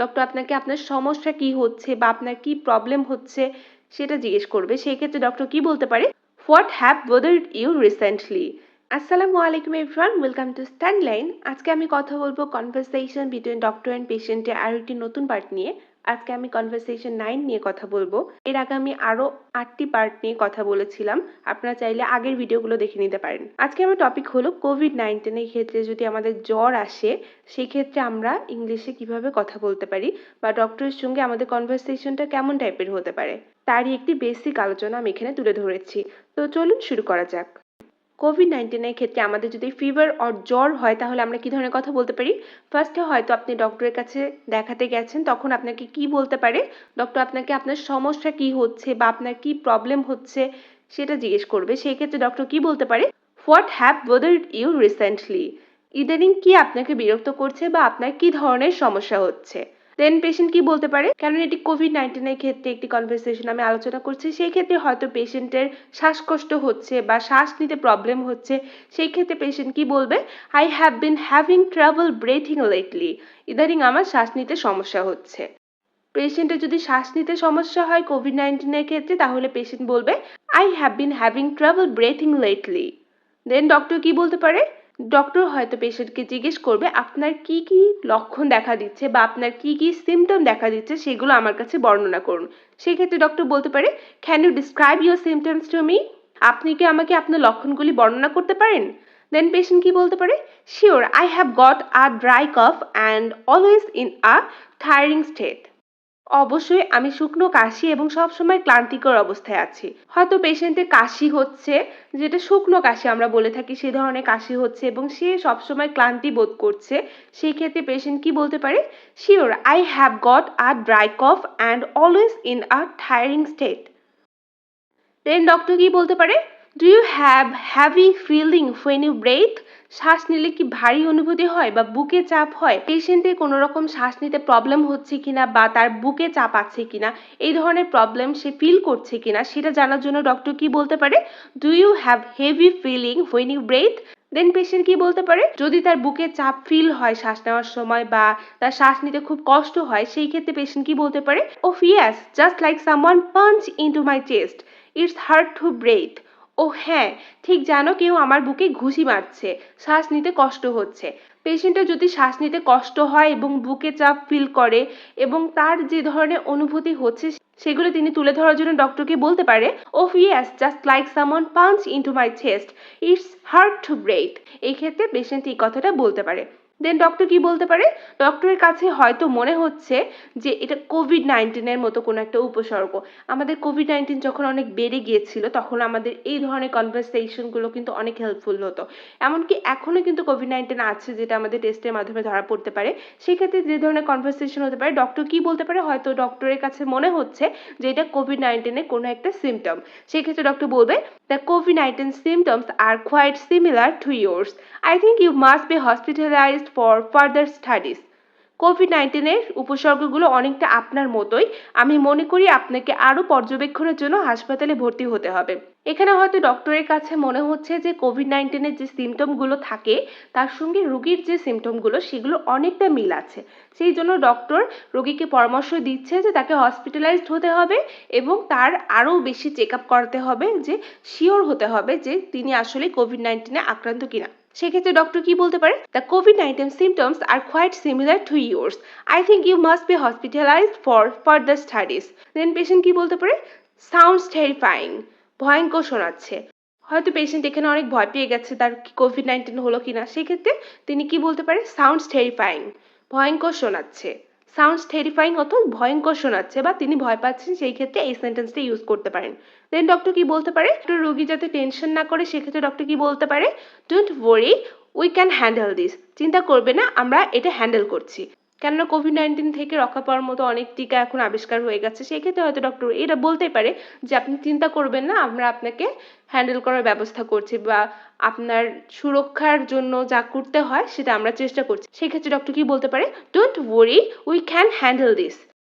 Doctor আপনাকে আপনার সমস্যা কি হচ্ছে বা আপনার কি প্রবলেম হচ্ছে সেটা জিজ্ঞেস করবে। সেই ক্ষেত্রে ডক্টর কি বলতে পারে? What have bothered you recently আসসালামু আলাইকুম everyone welcome to stand line আজকে আমি কথা বলব কনভারসেশন বিটুইন ডক্টর অ্যান্ড পেশেন্টে আর একটি নতুন পার্ট নিয়ে। আজকে আমি কনভারসেশন নাইন নিয়ে কথা বলব। এর আগে আমি আরও আটটি পার্ট নিয়ে কথা বলেছিলাম। আপনারা চাইলে আগের ভিডিওগুলো দেখে নিতে পারেন। আজকে আমার টপিক হলো কোভিড নাইন্টিনের ক্ষেত্রে যদি আমাদের জ্বর আসে সেই ক্ষেত্রে আমরা ইংলিশে কীভাবে কথা বলতে পারি বা ডক্টরের সঙ্গে আমাদের কনভারসেশনটা কেমন টাইপের হতে পারে, তারই একটি বেসিক আলোচনা আমি এখানে তুলে ধরেছি। তো চলুন শুরু করা যাক। কোভিড নাইন্টিনের ক্ষেত্রে আমাদের যদি ফিভার অর জ্বর হয়, তাহলে আমরা কি ধরনের কথা বলতে পারি? ফার্স্টে হয়তো আপনি ডক্টরের কাছে দেখাতে গেছেন, তখন আপনাকে কি বলতে পারে? ডক্টর আপনাকে আপনার সমস্যা কি হচ্ছে বা আপনার কি প্রবলেম হচ্ছে সেটা জিজ্ঞেস করবে। সেই ক্ষেত্রে ডক্টর কি বলতে পারে? What have bothered you recently ইদানিং কি আপনাকে বিরক্ত করছে বা আপনার কি ধরনের সমস্যা হচ্ছে? দেন পেশেন্ট কি বলতে পারে? কারণ এটি কোভিড নাইন্টিনের ক্ষেত্রে একটি কনভারসেশন আমি আলোচনা করছি। সেই ক্ষেত্রে হয়তো পেশেন্টের শ্বাসকষ্ট হচ্ছে বা শ্বাস নিতে প্রবলেম হচ্ছে। সেই ক্ষেত্রে পেশেন্ট কি বলবে? I have been having trouble breathing lately ইদানিং আমার শ্বাস নিতে সমস্যা হচ্ছে। পেশেন্টের যদি শ্বাস নিতে সমস্যা হয় কোভিড নাইন্টিনের ক্ষেত্রে, তাহলে পেশেন্ট বলবে I have been having trouble breathing lately then doctor কি বলতে পারে? ডক্টর হয়তো পেশেন্টকে জিজ্ঞেস করবে, আপনার কি কি লক্ষণ দেখা দিচ্ছে বা আপনার কি কি সিমটম দেখা দিচ্ছে সেগুলো আমার কাছে বর্ণনা করুন? সেই ক্ষেত্রে ডক্টর বলতে পারে can you describe your symptoms to me আপনি কি আমাকে আপনার লক্ষণগুলি বর্ণনা করতে পারেন? দেন পেশেন্ট কি বলতে পারে sure I have got a dry cough and always in a tiring state অবশ্যই আমি শুকনো কাশি এবং সবসময় ক্লান্তিকর অবস্থায় আছি। হয়তো পেশেন্টের কাশি হচ্ছে, যেটা শুকনো কাশি আমরা বলে থাকি, সে ধরনের কাশি হচ্ছে এবং সে সবসময় ক্লান্তি বোধ করছে। সেই ক্ষেত্রে পেশেন্ট কি বলতে পারে? Sure I have got a dry cough and always in a tiring state then doctor কি বলতে পারে? Do you have heavy feeling when you breathe শ্বাস নিলে কি ভারী অনুভূতি হয় বা বুকে চাপ হয়? পেশেন্টের কোনো রকম শ্বাস নিতে প্রবলেম হচ্ছে কিনা বা তার বুকে চাপ আছে কিনা? এই ধরনের প্রবলেম সে ফিল করছে কিনা? সেটা জানার জন্য ডক্টর কি বলতে পারে? Do you have heavy feeling when you breathe then patient কি বলতে পারে? যদি তার বুকে চাপ ফিল হয় শ্বাস নেওয়ার সময় বা তার শ্বাস নিতে খুব কষ্ট হয়, সেই ক্ষেত্রে পেশেন্ট কি বলতে পারে? ও yes just like someone punch into my chest it's hard to breathe ও হ্যাঁ ঠিক জানো কেউ আমার বুকে ঘুষি মারছে, শ্বাস নিতে কষ্ট হচ্ছে। পেশেন্টের যদি শ্বাস নিতে কষ্ট হয় এবং বুকে চাপ ফিল করে এবং তার যে ধরনের অনুভূতি হচ্ছে, সেগুলো তিনি তুলে ধরার জন্য ডক্টরকে বলতে পারে ও yes just like someone punch into my chest it's hard to breathe এই ক্ষেত্রে পেশেন্ট এই কথাটা বলতে পারে। দেন ডক্টর কি বলতে পারে? ডক্টরের কাছে হয়তো মনে হচ্ছে যে এটা কোভিড নাইন্টিনের মতো কোনো একটা উপসর্গ। আমাদের কোভিড নাইন্টিন যখন অনেক বেড়ে গিয়েছিল, তখন আমাদের এই ধরনের কনভারসেশনগুলো কিন্তু অনেক হেল্পফুল হতো। এমনকি এখনও কিন্তু কোভিড নাইন্টিন আছে যেটা আমাদের টেস্টের মাধ্যমে ধরা পড়তে পারে। সেক্ষেত্রে যে ধরনের কনভারসেশন হতে পারে ডক্টর কি বলতে পারে? হয়তো ডক্টরের কাছে মনে হচ্ছে যে এটা কোভিড নাইন্টিনের কোনো একটা সিমটম সেক্ষেত্রে ডক্টর বলবে the COVID nineteen symptoms are quite similar to yours I think you must be hospitalised for further studies COVID নাইন্টিনের উপসর্গগুলো অনেকটা আপনার মতোই। আমি মনে করি আপনাকে আরও পর্যবেক্ষণের জন্য হাসপাতালে ভর্তি হতে হবে। এখানে হয়তো ডক্টরের কাছে মনে হচ্ছে যে কোভিড নাইন্টিনের যে সিমটমগুলো থাকে, তার সঙ্গে রোগীর যে সিমটমগুলো সেগুলো অনেকটা মিল আছে। সেই জন্য ডক্টর রোগীকে পরামর্শ দিচ্ছে যে তাকে হসপিটালাইজড হতে হবে এবং তার আরও বেশি চেক আপ করাতে হবে যে শিওর হতে হবে যে তিনি আসলে কোভিড নাইন্টিনে আক্রান্ত কিনা। সেক্ষেত্রে ডক্টর কি বলতে পারে? The COVID nineteen symptoms are quite similar to yours I think you must be hospitalised for further studies then patient কি বলতে পারে? সাউন্ডস টেরিফাইং ভয়ঙ্কর শোনাচ্ছে। হয়তো পেশেন্ট এখানে অনেক ভয় পেয়ে গেছে তার কোভিড নাইন্টিন হলো কিনা। সেক্ষেত্রে তিনি কি বলতে পারে? সাউন্ডস টেরিফাইং ভয়ঙ্কর শোনাচ্ছে। সাউন্ডস টেরিফাইং অত ভয়ঙ্কর শোনাচ্ছে বা তিনি ভয় পাচ্ছেন সেই ক্ষেত্রে এই সেন্টেন্সটা ইউজ করতে পারেন। দেন ডক্টর কি বলতে পারে? রোগী যাতে টেনশন না করে সেক্ষেত্রে ডক্টর কি বলতে পারে? Don't worry we can handle this চিন্তা করবে না, আমরা এটা হ্যান্ডেল করছি। কেননা কোভিড নাইন্টিন থেকে রক্ষা পাওয়ার মতো অনেক টিকা এখন আবিষ্কার হয়ে গেছে, সেক্ষেত্রে হয়তো ডক্টর এটা বলতে পারে যে আপনি চিন্তা করবেন না, আমরা আপনাকে হ্যান্ডেল করার ব্যবস্থা করছি বা আপনার সুরক্ষার জন্য যা করতে হয় সেটা আমরা চেষ্টা করছি। সেক্ষেত্রে ডক্টর কি বলতে পারে? Don't worry we can handle this